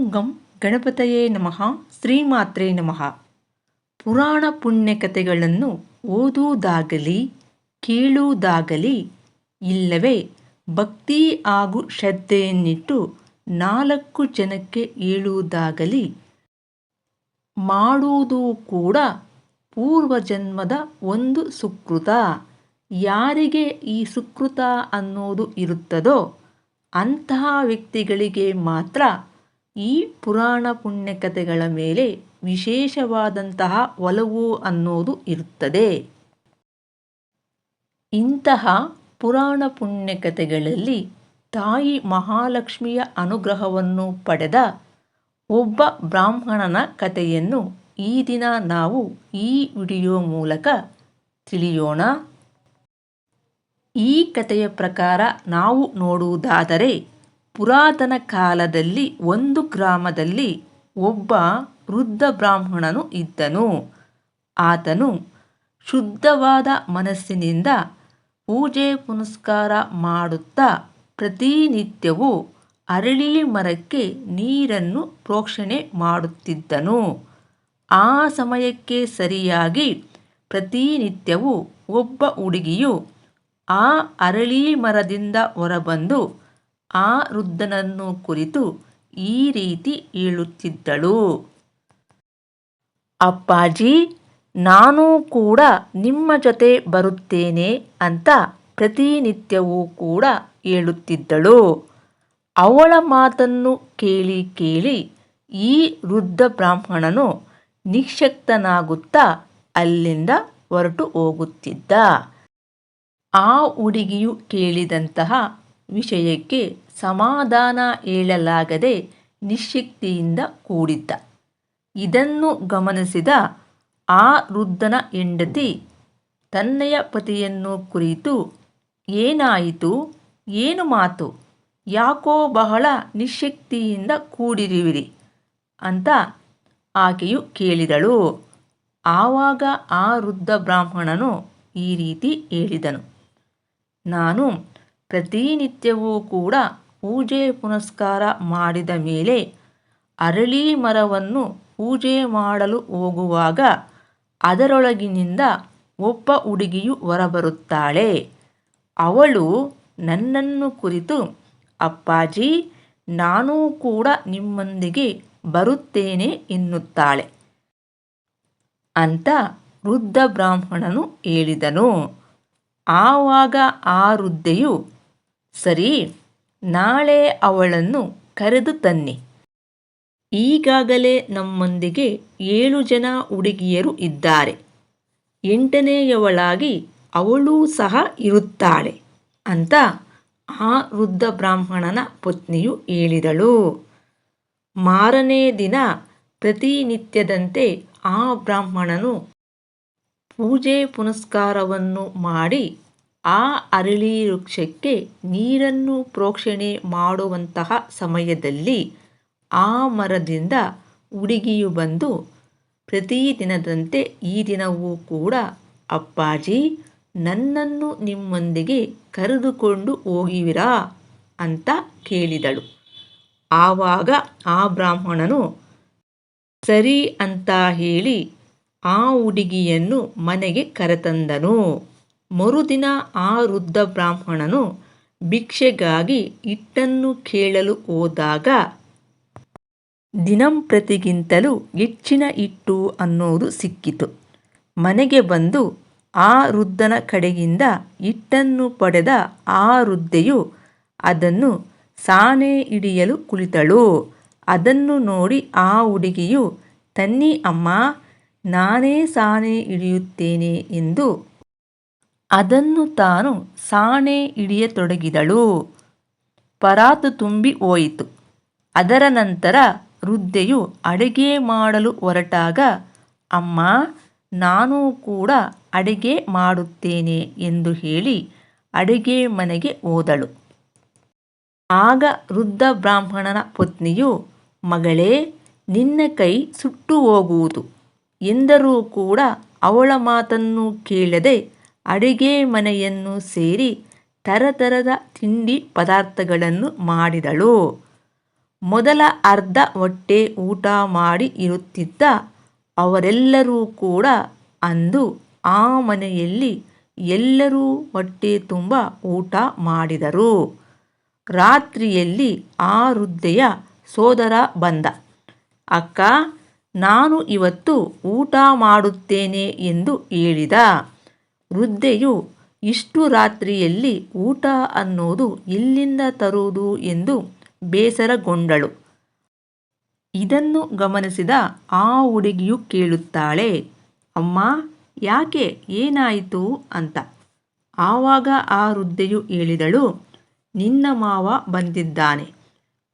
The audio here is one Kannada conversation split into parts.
ಓಂ ಗಂ ಗಣಪತಯೇ ನಮಃ ಶ್ರೀಮಾತ್ರೇ ನಮಃ ಪುರಾಣ ಪುಣ್ಯ ಕಥೆಗಳನ್ನು ಓದುವುದಾಗಲಿ ಕೇಳುವುದಾಗಲಿ ಇಲ್ಲವೇ ಭಕ್ತಿ ಹಾಗೂ ಶ್ರದ್ಧೆಯನ್ನಿಟ್ಟು ನಾಲ್ಕು ಜನಕ್ಕೆ ಹೇಳುವುದಾಗಲಿ ಮಾಡುವುದು ಕೂಡ ಪೂರ್ವಜನ್ಮದ ಒಂದು ಸುಕೃತ ಯಾರಿಗೆ ಈ ಸುಕೃತ ಅನ್ನೋದು ಇರುತ್ತದೋ ಅಂತಹ ವ್ಯಕ್ತಿಗಳಿಗೆ ಮಾತ್ರ ಈ ಪುರಾಣ ಪುಣ್ಯಕಥೆಗಳ ಮೇಲೆ ವಿಶೇಷವಾದಂತಹ ಒಲವು ಅನ್ನೋದು ಇರುತ್ತದೆ. ಇಂತಹ ಪುರಾಣ ಪುಣ್ಯಕಥೆಗಳಲ್ಲಿ ತಾಯಿ ಮಹಾಲಕ್ಷ್ಮಿಯ ಅನುಗ್ರಹವನ್ನು ಪಡೆದ ಒಬ್ಬ ಬ್ರಾಹ್ಮಣನ ಕಥೆಯನ್ನು ಈ ದಿನ ನಾವು ಈ ವಿಡಿಯೋ ಮೂಲಕ ತಿಳಿಯೋಣ. ಈ ಕಥೆಯ ಪ್ರಕಾರ ನಾವು ನೋಡುವುದಾದರೆ ಪುರಾತನ ಕಾಲದಲ್ಲಿ ಒಂದು ಗ್ರಾಮದಲ್ಲಿ ಒಬ್ಬ ವೃದ್ಧ ಬ್ರಾಹ್ಮಣನು ಇದ್ದನು. ಆತನು ಶುದ್ಧವಾದ ಮನಸ್ಸಿನಿಂದ ಪೂಜೆ ಪುನಸ್ಕಾರ ಮಾಡುತ್ತಾ ಪ್ರತಿನಿತ್ಯವೂ ಅರಳಿ ಮರಕ್ಕೆ ನೀರನ್ನು ಪ್ರೋಕ್ಷಣೆ ಮಾಡುತ್ತಿದ್ದನು. ಆ ಸಮಯಕ್ಕೆ ಸರಿಯಾಗಿ ಪ್ರತಿನಿತ್ಯವೂ ಒಬ್ಬ ಹುಡುಗಿಯು ಆ ಅರಳಿ ಮರದಿಂದ ಹೊರಬಂದು ಆ ವೃದ್ಧನನ್ನು ಕುರಿತು ಈ ರೀತಿ ಹೇಳುತ್ತಿದ್ದಳು. ಅಪ್ಪಾಜಿ, ನಾನು ಕೂಡ ನಿಮ್ಮ ಜೊತೆ ಬರುತ್ತೇನೆ ಅಂತ ಪ್ರತಿನಿತ್ಯವೂ ಕೂಡ ಹೇಳುತ್ತಿದ್ದಳು. ಅವಳ ಮಾತನ್ನು ಕೇಳಿ ಕೇಳಿ ಈ ವೃದ್ಧ ಬ್ರಾಹ್ಮಣನು ನಿಶಕ್ತನಾಗುತ್ತಾ ಅಲ್ಲಿಂದ ಹೊರಟು ಹೋಗುತ್ತಿದ್ದ. ಆ ಹುಡುಗಿಯು ಕೇಳಿದಂತಹ ವಿಷಯಕ್ಕೆ ಸಮಾಧಾನ ಹೇಳಲಾಗದೆ ನಿಶ್ಶಕ್ತಿಯಿಂದ ಕೂಡಿದ್ದ. ಇದನ್ನು ಗಮನಿಸಿದ ಆ ವೃದ್ಧನ ಹೆಂಡತಿ, ತನ್ನಯ ಪತಿಯನ್ನು ಕುರಿತು, ಏನಾಯಿತು? ಏನು ಮಾತು? ಯಾಕೋ ಬಹಳ ನಿಶ್ಶಕ್ತಿಯಿಂದ ಕೂಡಿರುವಿರಿ ಅಂತ ಆಕೆಯು ಕೇಳಿದಳು. ಆವಾಗ ಆ ವೃದ್ಧ ಬ್ರಾಹ್ಮಣನು ಈ ರೀತಿ ಹೇಳಿದನು. ನಾನು ಪ್ರತಿನಿತ್ಯವೂ ಕೂಡ ಪೂಜೆ ಪುನಸ್ಕಾರ ಮಾಡಿದ ಮೇಲೆ ಅರಳಿ ಮರವನ್ನು ಪೂಜೆ ಮಾಡಲು ಹೋಗುವಾಗ ಅದರೊಳಗಿನಿಂದ ಒಬ್ಬ ಹುಡುಗಿಯು ಹೊರಬರುತ್ತಾಳೆ. ಅವಳು ನನ್ನನ್ನು ಕುರಿತು, ಅಪ್ಪಾಜಿ, ನಾನೂ ಕೂಡ ನಿಮ್ಮೊಂದಿಗೆ ಬರುತ್ತೇನೆ ಎನ್ನುತ್ತಾಳೆ. ಅಂತ ವೃದ್ಧ ಬ್ರಾಹ್ಮಣನು ಹೇಳಿದನು. ಆವಾಗ ಆ ವೃದ್ಧೆಯು ಸರಿ, ನಾಳೆ ಅವಳನ್ನು ಕರೆದು ತನ್ನಿ. ಈಗಾಗಲೇ ನಮ್ಮೊಂದಿಗೆ ಏಳು ಜನ ಹುಡುಗಿಯರು ಇದ್ದಾರೆ. ಎಂಟನೆಯವಳಾಗಿ ಅವಳೂ ಸಹ ಇರುತ್ತಾಳೆ ಅಂತ ಆ ವೃದ್ಧ ಬ್ರಾಹ್ಮಣನ ಪತ್ನಿಯು ಹೇಳಿದಳು. ಮಾರನೇ ದಿನ ಪ್ರತಿನಿತ್ಯದಂತೆ ಆ ಬ್ರಾಹ್ಮಣನು ಪೂಜೆ ಪುನಸ್ಕಾರವನ್ನು ಮಾಡಿ ಆ ಅರಳಿ ವೃಕ್ಷಕ್ಕೆ ನೀರನ್ನು ಪ್ರೋಕ್ಷಣೆ ಮಾಡುವಂತಹ ಸಮಯದಲ್ಲಿ ಆ ಮರದಿಂದ ಹುಡುಗಿಯು ಬಂದು ಪ್ರತಿದಿನದಂತೆ ಈ ದಿನವೂ ಕೂಡ, ಅಪ್ಪಾಜಿ, ನನ್ನನ್ನು ನಿಮ್ಮೊಂದಿಗೆ ಕರೆದುಕೊಂಡು ಹೋಗಿವಿರಾ? ಅಂತ ಕೇಳಿದಳು. ಆವಾಗ ಆ ಬ್ರಾಹ್ಮಣನು, ಸರಿ ಅಂತ ಹೇಳಿ ಆ ಹುಡುಗಿಯನ್ನು ಮನೆಗೆ ಕರೆತಂದನು. ಮರುದಿನ ಆ ವೃದ್ಧ ಬ್ರಾಹ್ಮಣನು ಭಿಕ್ಷೆಗಾಗಿ ಹಿಟ್ಟನ್ನು ಕೇಳಲು ಹೋದಾಗ ದಿನಂಪ್ರತಿಗಿಂತಲೂ ಹೆಚ್ಚಿನ ಹಿಟ್ಟು ಅನ್ನೋದು ಸಿಕ್ಕಿತು. ಮನೆಗೆ ಬಂದು ಆ ವೃದ್ಧನ ಕಡೆಯಿಂದ ಹಿಟ್ಟನ್ನು ಪಡೆದ ಆ ವೃದ್ಧೆಯು ಅದನ್ನು ಸಾನೆ ಹಿಡಿಯಲು ಕುಳಿತಳು. ಅದನ್ನು ನೋಡಿ ಆ ಹುಡುಗಿಯು, ತನ್ನಿ ಅಮ್ಮ, ನಾನೇ ಸಾನೆ ಹಿಡಿಯುತ್ತೇನೆ ಎಂದು ಅದನ್ನು ತಾನು ಸಾಣೆ ಹಿಡಿಯತೊಡಗಿದಳು. ಪರಾತು ತುಂಬಿ ಹೋಯಿತು. ಅದರ ನಂತರ ವೃದ್ಧೆಯು ಅಡುಗೆ ಮಾಡಲು ಹೊರಟಾಗ, ಅಮ್ಮ, ನಾನು ಕೂಡ ಅಡುಗೆ ಮಾಡುತ್ತೇನೆ ಎಂದು ಹೇಳಿ ಅಡುಗೆ ಮನೆಗೆ ಹೋದಳು. ಆಗ ವೃದ್ಧ ಬ್ರಾಹ್ಮಣನ ಪತ್ನಿಯು, ಮಗಳೇ, ನಿನ್ನ ಕೈ ಸುಟ್ಟು ಹೋಗುವುದು. ಎಂದರೂ ಕೂಡ ಅವಳ ಮಾತನ್ನು ಕೇಳದೆ ಅಡುಗೆ ಮನೆಯನ್ನು ಸೇರಿ ತರತರದ ತಿಂಡಿ ಪದಾರ್ಥಗಳನ್ನು ಮಾಡಿದಳು. ಮೊದಲ ಅರ್ಧ ಹೊಟ್ಟೆ ಊಟ ಮಾಡಿ ಇರುತ್ತಿದ್ದ ಅವರೆಲ್ಲರೂ ಕೂಡ ಅಂದು ಆ ಮನೆಯಲ್ಲಿ ಎಲ್ಲರೂ ಹೊಟ್ಟೆ ತುಂಬ ಊಟ ಮಾಡಿದರು. ರಾತ್ರಿಯಲ್ಲಿ ಆ ವೃದ್ಧೆಯ ಸೋದರ ಬಂದ, ಅಕ್ಕ, ನಾನು ಇವತ್ತು ಊಟ ಮಾಡುತ್ತೇನೆ ಎಂದು ಹೇಳಿದ. ವೃದ್ಧೆಯು ಇಷ್ಟು ರಾತ್ರಿಯಲ್ಲಿ ಊಟ ಅನ್ನೋದು ಇಲ್ಲಿಂದ ತರುವುದು ಎಂದು ಬೇಸರಗೊಂಡಳು. ಇದನ್ನು ಗಮನಿಸಿದ ಆ ಹುಡುಗಿಯು ಕೇಳುತ್ತಾಳೆ, ಅಮ್ಮ, ಯಾಕೆ ಏನಾಯಿತು? ಅಂತ. ಆವಾಗ ಆ ವೃದ್ಧೆಯು ಹೇಳಿದಳು, ನಿನ್ನ ಮಾವ ಬಂದಿದ್ದಾನೆ,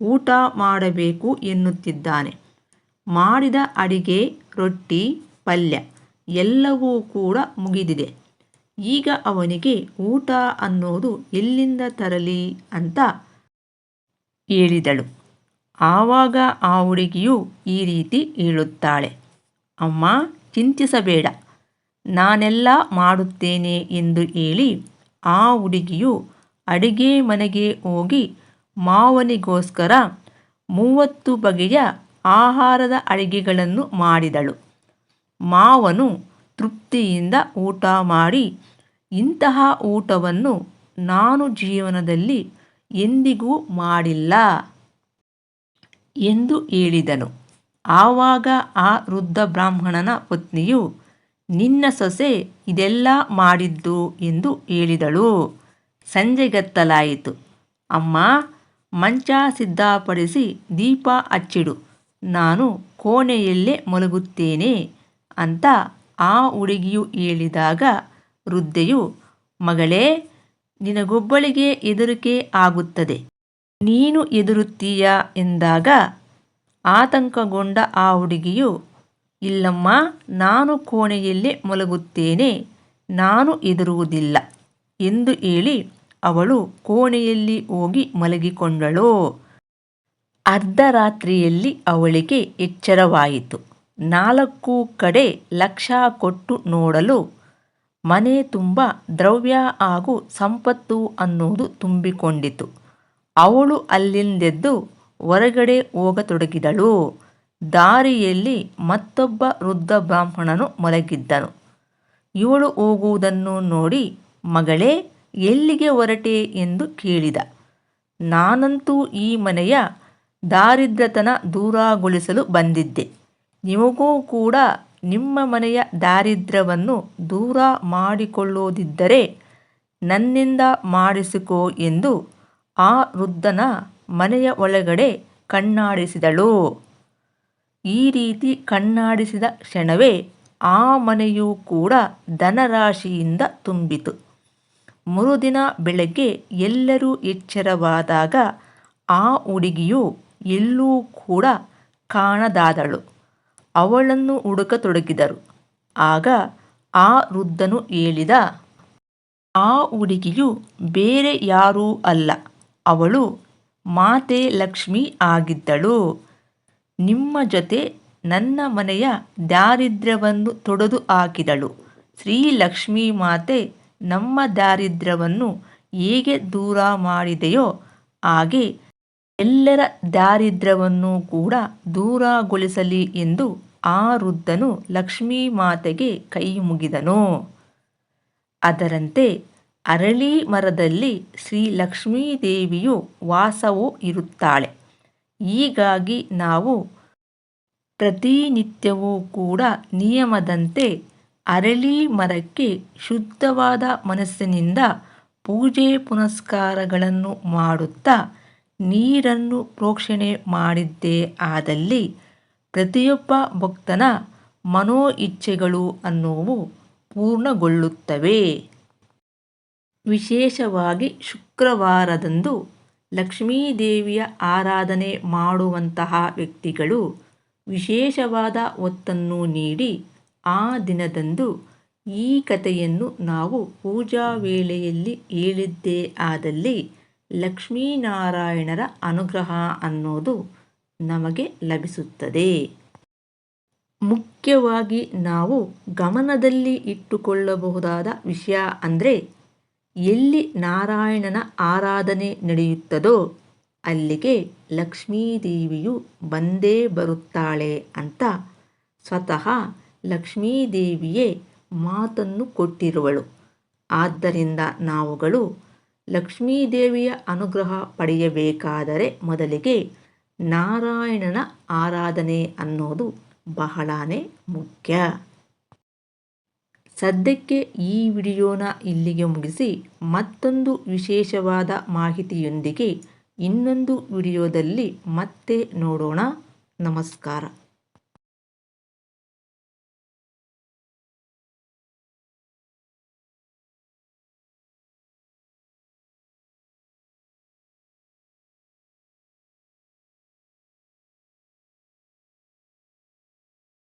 ಊಟ ಮಾಡಬೇಕು ಎನ್ನುತ್ತಿದ್ದಾನೆ. ಮಾಡಿದ ಅಡಿಗೆ, ರೊಟ್ಟಿ, ಪಲ್ಯ ಎಲ್ಲವೂ ಕೂಡ ಮುಗಿದಿದೆ. ಈಗ ಅವನಿಗೆ ಊಟ ಅನ್ನೋದು ಎಲ್ಲಿಂದ ತರಲಿ ಅಂತ ಹೇಳಿದಳು. ಆವಾಗ ಆ ಹುಡುಗಿಯು ಈ ರೀತಿ ಹೇಳುತ್ತಾಳೆ. ಅಮ್ಮ, ಚಿಂತಿಸಬೇಡ. ನಾನೆಲ್ಲ ಮಾಡುತ್ತೇನೆ ಎಂದು ಹೇಳಿ ಆ ಹುಡುಗಿಯು ಅಡಿಗೆ ಮನೆಗೆ ಹೋಗಿ ಮಾವನಿಗೋಸ್ಕರ ಮೂವತ್ತು ಬಗೆಯ ಆಹಾರದ ಅಡಿಗೆಗಳನ್ನು ಮಾಡಿದಳು. ಮಾವನು ತೃಪ್ತಿಯಿಂದ ಊಟ ಮಾಡಿ ಇಂತಹ ಊಟವನ್ನು ನಾನು ಜೀವನದಲ್ಲಿ ಎಂದಿಗೂ ಮಾಡಿಲ್ಲ ಎಂದು ಹೇಳಿದನು. ಆವಾಗ ಆ ವೃದ್ಧ ಬ್ರಾಹ್ಮಣನ ಪತ್ನಿಯು, ನಿನ್ನ ಸೊಸೆ ಇದೆಲ್ಲ ಮಾಡಿದ್ದು ಎಂದು ಹೇಳಿದಳು. ಸಂಜೆಗತ್ತಲಾಯಿತು ಅಮ್ಮ, ಮಂಚ ಸಿದ್ಧಪಡಿಸಿ ದೀಪ ಹಚ್ಚಿಡು. ನಾನು ಕೋಣೆಯಲ್ಲೇ ಮಲಗುತ್ತೇನೆ ಅಂತ ಆ ಹುಡುಗಿಯು ಹೇಳಿದಾಗ, ವೃದ್ಧೆಯು, ಮಗಳೇ, ನಿನಗೊಬ್ಬಳಿಗೆ ಹೆದರಿಕೆ ಆಗುತ್ತದೆ. ನೀನು ಎದುರುತ್ತೀಯ ಎಂದಾಗ, ಆತಂಕಗೊಂಡ ಆ ಹುಡುಗಿಯು, ಇಲ್ಲಮ್ಮ, ನಾನು ಕೋಣೆಯಲ್ಲೇ ಮಲಗುತ್ತೇನೆ. ನಾನು ಹೆದರುವುದಿಲ್ಲ. ಎಂದು ಹೇಳಿ, ಅವಳು ಕೋಣೆಯಲ್ಲಿ ಹೋಗಿ ಮಲಗಿಕೊಂಡಳು. ಅರ್ಧರಾತ್ರಿಯಲ್ಲಿ ಅವಳಿಗೆ ಎಚ್ಚರವಾಯಿತು. ನಾಲ್ಕು ಕಡೆ ಲಕ್ಷ ಕೊಟ್ಟು ನೋಡಲು ಮನೆ ತುಂಬ ದ್ರವ್ಯ ಹಾಗೂ ಸಂಪತ್ತು ಅನ್ನುವುದು ತುಂಬಿಕೊಂಡಿತು. ಅವಳು ಅಲ್ಲಿಂದೆದ್ದು ಹೊರಗಡೆ ಹೋಗತೊಡಗಿದಳು. ದಾರಿಯಲ್ಲಿ ಮತ್ತೊಬ್ಬ ವೃದ್ಧ ಬ್ರಾಹ್ಮಣನು ಮಲಗಿದ್ದನು. ಇವಳು ಹೋಗುವುದನ್ನು ನೋಡಿ, ಮಗಳೇ, ಎಲ್ಲಿಗೆ ಹೊರಟೆ? ಎಂದು ಕೇಳಿದ. ನಾನಂತೂ ಈ ಮನೆಯ ದಾರಿದ್ರ್ಯತನ ದೂರಗೊಳಿಸಲು ಬಂದಿದ್ದೆ. ನಿಮಗೂ ಕೂಡ ನಿಮ್ಮ ಮನೆಯ ದಾರಿದ್ರ್ಯವನ್ನು ದೂರ ಮಾಡಿಕೊಳ್ಳೋದಿದ್ದರೆ ನನ್ನಿಂದ ಮಾಡಿಸಿಕೋ ಎಂದು ಆ ವೃದ್ಧನ ಮನೆಯ ಒಳಗಡೆ ಕಣ್ಣಾಡಿಸಿದಳು. ಈ ರೀತಿ ಕಣ್ಣಾಡಿಸಿದ ಕ್ಷಣವೇ ಆ ಮನೆಯೂ ಕೂಡ ಧನರಾಶಿಯಿಂದ ತುಂಬಿತು. ಮರುದಿನ ಬೆಳಗ್ಗೆ ಎಲ್ಲರೂ ಎಚ್ಚರವಾದಾಗ ಆ ಹುಡುಗಿಯು ಎಲ್ಲೂ ಕೂಡ ಕಾಣದಾದಳು. ಅವಳನ್ನು ಹುಡುಕತೊಡಗಿದರು. ಆಗ ಆ ವೃದ್ಧನು ಹೇಳಿದ, ಆ ಹುಡುಗಿಯು ಬೇರೆ ಯಾರೂ ಅಲ್ಲ. ಅವಳು ಮಾತೆ ಲಕ್ಷ್ಮಿ ಆಗಿದ್ದಳು. ನಿಮ್ಮ ಜೊತೆ ನನ್ನ ಮನೆಯ ದಾರಿದ್ರ್ಯವನ್ನು ತೊಡೆದು ಹಾಕಿದಳು. ಶ್ರೀ ಲಕ್ಷ್ಮೀ ಮಾತೆ ನಮ್ಮ ದಾರಿದ್ರ್ಯವನ್ನು ಹೇಗೆ ದೂರ ಮಾಡಿದೆಯೋ ಹಾಗೆ ಎಲ್ಲರ ದಾರಿದ್ರ್ಯವನ್ನು ಕೂಡ ದೂರಗೊಳಿಸಲಿ ಎಂದು ಆ ವೃದ್ಧನು ಲಕ್ಷ್ಮೀ ಮಾತೆಗೆ ಕೈ ಮುಗಿದನು. ಅದರಂತೆ ಅರಳಿ ಮರದಲ್ಲಿ ಶ್ರೀ ಲಕ್ಷ್ಮೀದೇವಿಯು ವಾಸವೂ ಇರುತ್ತಾಳೆ. ಹೀಗಾಗಿ ನಾವು ಪ್ರತಿನಿತ್ಯವೂ ಕೂಡ ನಿಯಮದಂತೆ ಅರಳಿ ಮರಕ್ಕೆ ಶುದ್ಧವಾದ ಮನಸ್ಸಿನಿಂದ ಪೂಜೆ ಪುನಸ್ಕಾರಗಳನ್ನು ಮಾಡುತ್ತಾ ನೀರನ್ನು ಪ್ರೋಕ್ಷಣೆ ಮಾಡಿದ್ದೇ ಆದಲ್ಲಿ ಪ್ರತಿಯೊಬ್ಬ ಭಕ್ತನ ಮನೋ ಇಚ್ಛೆಗಳು ಅನ್ನುವು ಪೂರ್ಣಗೊಳ್ಳುತ್ತವೆ. ವಿಶೇಷವಾಗಿ ಶುಕ್ರವಾರದಂದು ಲಕ್ಷ್ಮೀದೇವಿಯ ಆರಾಧನೆ ಮಾಡುವಂತಹ ವ್ಯಕ್ತಿಗಳು ವಿಶೇಷವಾದ ಒತ್ತನ್ನು ನೀಡಿ ಆ ದಿನದಂದು ಈ ಕಥೆಯನ್ನು ನಾವು ಪೂಜಾ ವೇಳೆಯಲ್ಲಿ ಹೇಳಿದ್ದೇ ಆದಲ್ಲಿ ಲಕ್ಷ್ಮೀನಾರಾಯಣರ ಅನುಗ್ರಹ ಅನ್ನೋದು ನಮಗೆ ಲಭಿಸುತ್ತದೆ. ಮುಖ್ಯವಾಗಿ ನಾವು ಗಮನದಲ್ಲಿ ಇಟ್ಟುಕೊಳ್ಳಬಹುದಾದ ವಿಷಯ ಅಂದರೆ ಎಲ್ಲಿ ನಾರಾಯಣನ ಆರಾಧನೆ ನಡೆಯುತ್ತದೋ ಅಲ್ಲಿಗೆ ಲಕ್ಷ್ಮೀದೇವಿಯು ಬಂದೇ ಬರುತ್ತಾಳೆ ಅಂತ ಸ್ವತಃ ಲಕ್ಷ್ಮೀದೇವಿಯೇ ಮಾತನ್ನು ಕೊಟ್ಟಿರುವಳು. ಆದ್ದರಿಂದ ನಾವುಗಳು ಲಕ್ಷ್ಮೀದೇವಿಯ ಅನುಗ್ರಹ ಪಡೆಯಬೇಕಾದರೆ ಮೊದಲಿಗೆ ನಾರಾಯಣನ ಆರಾಧನೆ ಅನ್ನೋದು ಬಹಳನೇ ಮುಖ್ಯ. ಸದ್ಯಕ್ಕೆ ಈ ವಿಡಿಯೋನ ಇಲ್ಲಿಗೆ ಮುಗಿಸಿ ಮತ್ತೊಂದು ವಿಶೇಷವಾದ ಮಾಹಿತಿಯೊಂದಿಗೆ ಇನ್ನೊಂದು ವಿಡಿಯೋದಲ್ಲಿ ಮತ್ತೆ ನೋಡೋಣ. ನಮಸ್ಕಾರ.